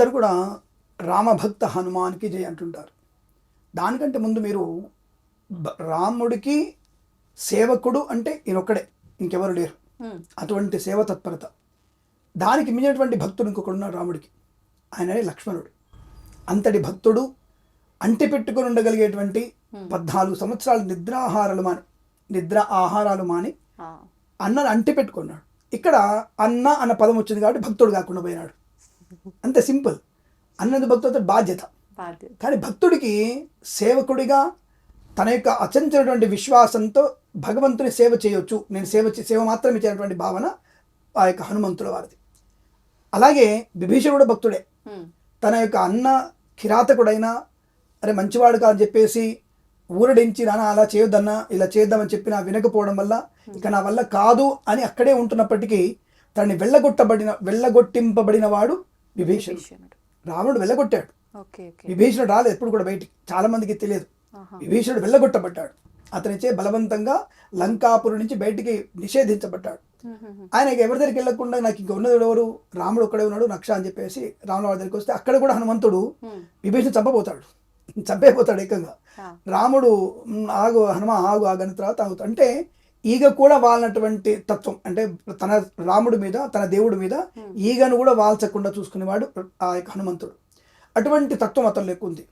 అందరు కూడా రామభక్త హనుమాన్కి జయ అంటుంటారు. దానికంటే ముందు మీరు రాముడికి సేవకుడు అంటే ఈయనొక్కడే ఇంకెవరు లేరు. అటువంటి సేవ తత్పరత. దానికి మించినటువంటి భక్తుడు ఇంకొకడు ఉన్నాడు రాముడికి. ఆయననే లక్ష్మణుడు. అంతటి భక్తుడు అంటి పెట్టుకుని ఉండగలిగేటువంటి పద్నాలుగు సంవత్సరాలు నిద్రాహారాలు మాని నిద్ర ఆహారాలు మాని అన్నను అంటి పెట్టుకున్నాడు. ఇక్కడ అన్న అన్న పదం వచ్చింది కాబట్టి భక్తుడు కాకుండా పోయినాడు. అంతే సింపుల్. అన్నది భక్తుడితో బాధ్యత. కానీ భక్తుడికి సేవకుడిగా తన యొక్క అచంచనటువంటి విశ్వాసంతో భగవంతుని సేవ చేయొచ్చు. నేను సేవ సేవ మాత్రం ఇచ్చేటువంటి భావన ఆ యొక్క హనుమంతుల వారిది. అలాగే విభీషణుడు భక్తుడే. తన యొక్క అన్న కిరాతకుడైనా అరే మంచివాడు కాదని చెప్పేసి ఊరడించి నాన్న అలా చేయొద్దన్నా ఇలా చేద్దామని చెప్పినా వినకపోవడం వల్ల ఇక నా వల్ల కాదు అని అక్కడే ఉంటున్నప్పటికీ తనని వెళ్ళగొట్టబడిన వెళ్ళగొట్టింపబడిన వాడు విభీషణుడు. రావణుడు వెళ్ళగొట్టాడు. విభీషణుడు రాలేదు ఎప్పుడు కూడా బయటికి. చాలా మందికి తెలియదు. విభీషణుడు వెళ్ళగొట్టబడ్డాడు. అతనిచే బలవంతంగా లంకాపురం నుంచి బయటికి నిషేధించబడ్డాడు. ఆయనకి ఎవరి దగ్గరికి వెళ్ళకుండా నాకు ఇంక ఉన్నది ఎవరు? రాముడు ఒక్కడే ఉన్నాడు నక్ష అని చెప్పేసి రాముల వారి దగ్గరికి వస్తే అక్కడ కూడా హనుమంతుడు విభీషణ చంపబోతాడు. చంపేపోతాడు ఏకంగా. రాముడు "మ్, ఆగు హనుమ ఆగు ఆగని తర్వాత ఆగుతాడు అంటే ఈగ కూడా వాలినటువంటి తత్వం. అంటే తన రాముడి మీద తన దేవుడి మీద ఈగను కూడా వాల్చకుండా చూసుకునేవాడు ఆ యొక్క హనుమంతుడు. అటువంటి తత్వం అతనిలో ఎక్కువ ఉంది